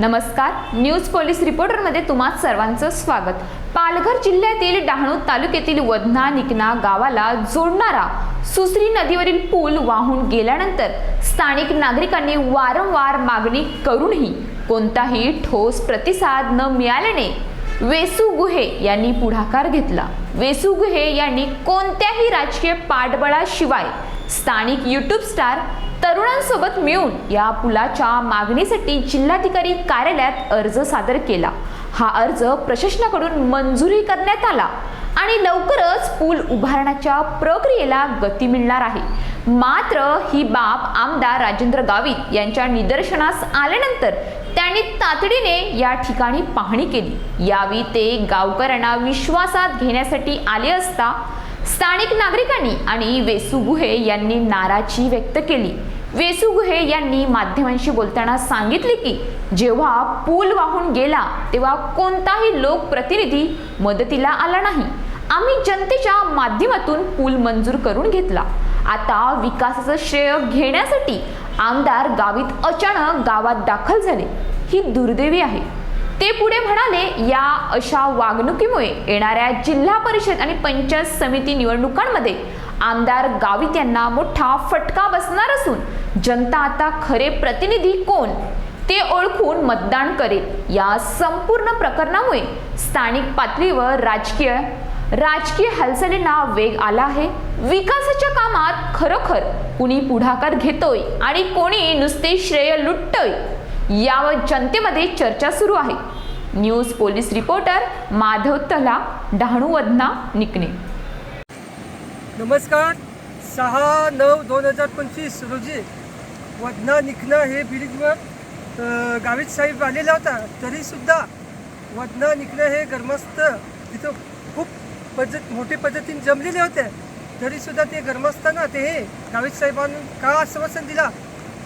नमस्कार. News police रिपोर्टरमध्ये तुम्हा सर्वांचं स्वागत. पालघर जिल्ह्यातील डहाणू तालुक्यातील वधना निकना गावाला जोडणारा सुसरी नदीवरील पूल वाहून गेल्यानंतर स्थानिक नागरिकांनी वारंवार मागणी करूनही कोणताही ठोस प्रतिसाद न मिळाल्याने वेसू गुहे यांनी पुढाकार घेतला. वेसू गुहे यांनी कोणत्याही राजकीय पाठबळाशिवाय स्थानिक यूट्यूब स्टार तरुणांसोबत मिळून या पुलाच्या मागणीसाठी जिल्हाधिकारी कार्यालयात अर्ज सादर केला. हा अर्ज प्रशासनाकडून मंजुरी करण्यात आला आणि लवकरच पूल उभारण्याच्या प्रक्रियेला गती मिळणार आहे. मात्र ही बाब आमदार राजेंद्र गावित यांच्या निदर्शनास आल्यानंतर त्यांनी तातडीने या ठिकाणी पाहणी केली. यावेळी ते गावकऱ्यांना विश्वासात घेण्यासाठी आले असता स्थानिक नागरिकांनी आणि वेसू गुहे यांनी नाराजी व्यक्त केली. वेसू गुहे यांनी माध्यमांशी बोलताना सांगितले की जेव्हा पूल वाहून गेला तेव्हा कोणताही लोकप्रतिनिधी मदतीला आला नाही. आम्ही जनतेच्या माध्यमातून पूल मंजूर करून घेतला. आता विकासाचं श्रेय घेण्यासाठी आमदार गावीत अचानक गावात दाखल झाले. ही दुर्दैवी आहे. ते पुढे म्हणाले या अशा वागणुकीमुळे येणाऱ्या जिल्हा परिषद आणि पंचायत समिती निवडणुकांमध्ये आमदार गावित यांना मोठा फटका बसणार असून जनता आता खरे प्रतिनिधी कोण ते ओळखून मतदान करेल. या संपूर्ण प्रकरणामुळे स्थानिक पातळीवर राजकीय राजकीय हालचालींना वेग आला आहे. विकासाच्या कामात खरोखर कुणी पुढाकार घेतोय आणि कोणी नुसते श्रेय लुटतोय? यावर जनतेमध्ये चर्चा सुरू आहे. न्यूज पोलीस रिपोर्टर माधव तला डहाणू वदना निकणे नमस्कार. सहा नऊ दोन हजार पंचवीस रोजी वदना निखना हे ब्रिजवर गावित साहेब आलेला होता. तरीसुद्धा वदना निखना हे गरमस्त तिथं खूप पद्धत मोठ्या पद्धतीने जमलेले होते. तरीसुद्धा ते गरमस्ताना ते हे गावित साहेबांनी का आश्वासन दिला?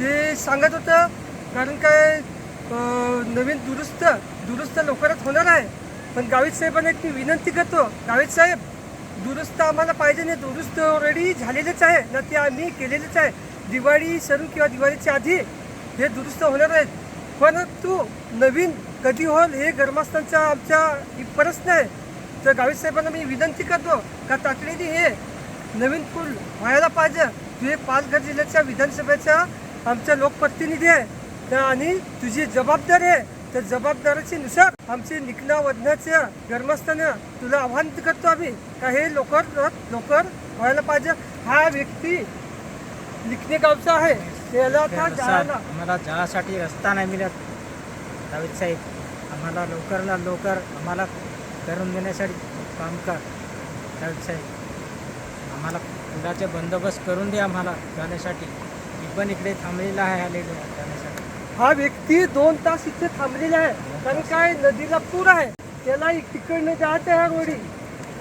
ते सांगत होतं कारण काय नवीन दुरुस्त दुरुस्त लवकरच होणार आहे. पण गावित साहेबांना एक मी विनंती करतो. गावित साहेब दुरुस्त आम्हाला पाहिजे नाही दुरुस्त ऑलरेडी झालेलेच आहे. ना ते आम्ही केलेलेच आहे. दिवाळी सरू किंवा दिवाळीच्या आधी हे दुरुस्त होणार आहेत. परंतु नवीन कधी होईल हे गरमास्तांचा आमच्या प्रश्न आहे. तर गावित साहेबांना मी विनंती करतो का तातडीने हे नवीन पूल व्हायला पाहिजे. हे पालघर जिल्ह्याच्या विधानसभेच्या आमच्या लोकप्रतिनिधी आहे. तर आणि तुझी जबाबदारी आहे. त्या जबाबदारीची नुसार आमचे निकना वधनाच्या गरमस्तानं तुला आव्हान करतो आम्ही. का हे लवकर लवकर व्हायला पाहिजे. हा व्यक्ती लिखणे गावचा आहे. त्याला आम्हाला जाण्यासाठी रस्ता नाही मिळत. दावीद साहेब आम्हाला लवकरला लवकर आम्हाला करून देण्यासाठी काम कर. दावीद साहेब आम्हाला पुलाचे बंदोबस्त करून दे आम्हाला जाण्यासाठी. मी पण इकडे थांबलेला आहे आलेलो हा व्यक्ती दोन तास इथे थांबलेला आहे. कारण काय? नदीला पूर आहे. त्याला एक तिकडनं जात आहे रोडी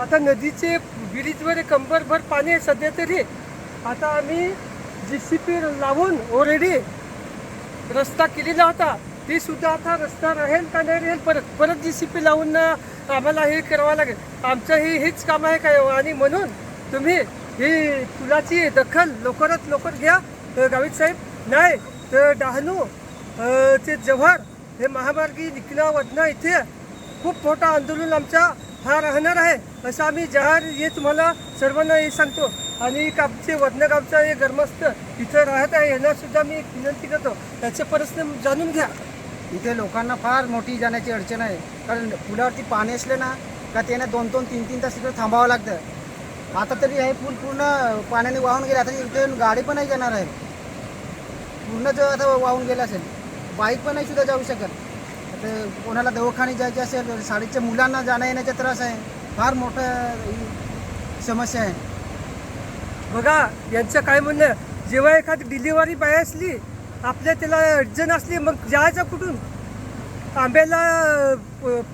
आता नदीचे ब्रिजवर कंबरभर पाणी आहे सध्या तरी. आता आम्ही जी सी पी लावून ऑलरेडी रस्ता केलेला होता. ते सुद्धा आता रस्ता राहील का नाही राहील? परत परत जी सी पी लावून आम्हाला हे करावं लागेल. आमचं हे हेच काम आहे काय आणि म्हणून तुम्ही ही पुलाची दखल लवकरात लवकर घ्या गावित साहेब. नाही तर डहाणू ते जव्हार हे महामार्गी निकला वदना इथे खूप मोठा आंदोलन आमचा हा राहणार आहे. असं आम्ही जाहीर हे तुम्हाला सर्वांना हे सांगतो. आणि आमचे वदना गावचा हे गरमस्त इथं राहत आहे यांना सुद्धा मी विनंती करतो. त्याचे प्रश्न जाणून घ्या. इथे लोकांना फार मोठी जाण्याची अडचण आहे. कारण पुलावरती पाणी असले ना का त्यांना दोन दोन तीन तीन तास तिकडे थांबावं लागतं. आता तरी हे पूल पूर्ण पाण्याने वाहून गेले. आता इथे गाडी पण नाही जाणार आहे. पूर्ण जर आता वाहून गेलं असेल बाईक पण नाही सुद्धा जाऊ शकत. आता कोणाला दवाखाने जायचे असेल शाळेच्या मुलांना जाण्या येण्याचा त्रास आहे. फार मोठं समस्या आहे. बघा यांचं काय म्हणणं जेव्हा एखादी डिलिव्हरी बाय असली आपल्या त्याला अडचण असली मग जायचं कुठून? आंब्याला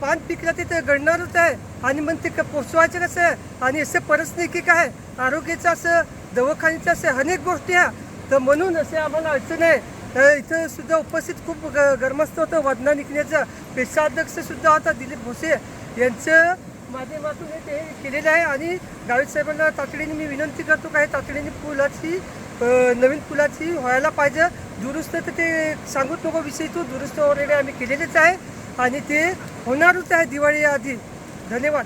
पान पिकलं ते गडणारच आहे. आणि मग ते पोचवायचं कसं? आहे आणि असे परिस्थिती काय? आरोग्याचं असं दवाखान्याचं असं अनेक गोष्टी आहे. तर म्हणून असे आम्हाला अडचण आहे. इथं सुद्धा उपस्थित खूप ग गरमस्त होतं. वदना निघण्याचं पेशाध्यक्ष सुद्धा आता दिलीप भोसे यांचं माध्यमातून हे ते केलेलं आहे. आणि गावित साहेबांना तातडीने मी विनंती करतो काय तातडीने पुलाची नवीन पुलाची व्हायला पाहिजे. दुरुस्त तर ते सांगूच नको विषय तो. दुरुस्त वगैरे आम्ही केलेलेच आहे. आणि ते होणारच आहे दिवाळी आधी. धन्यवाद.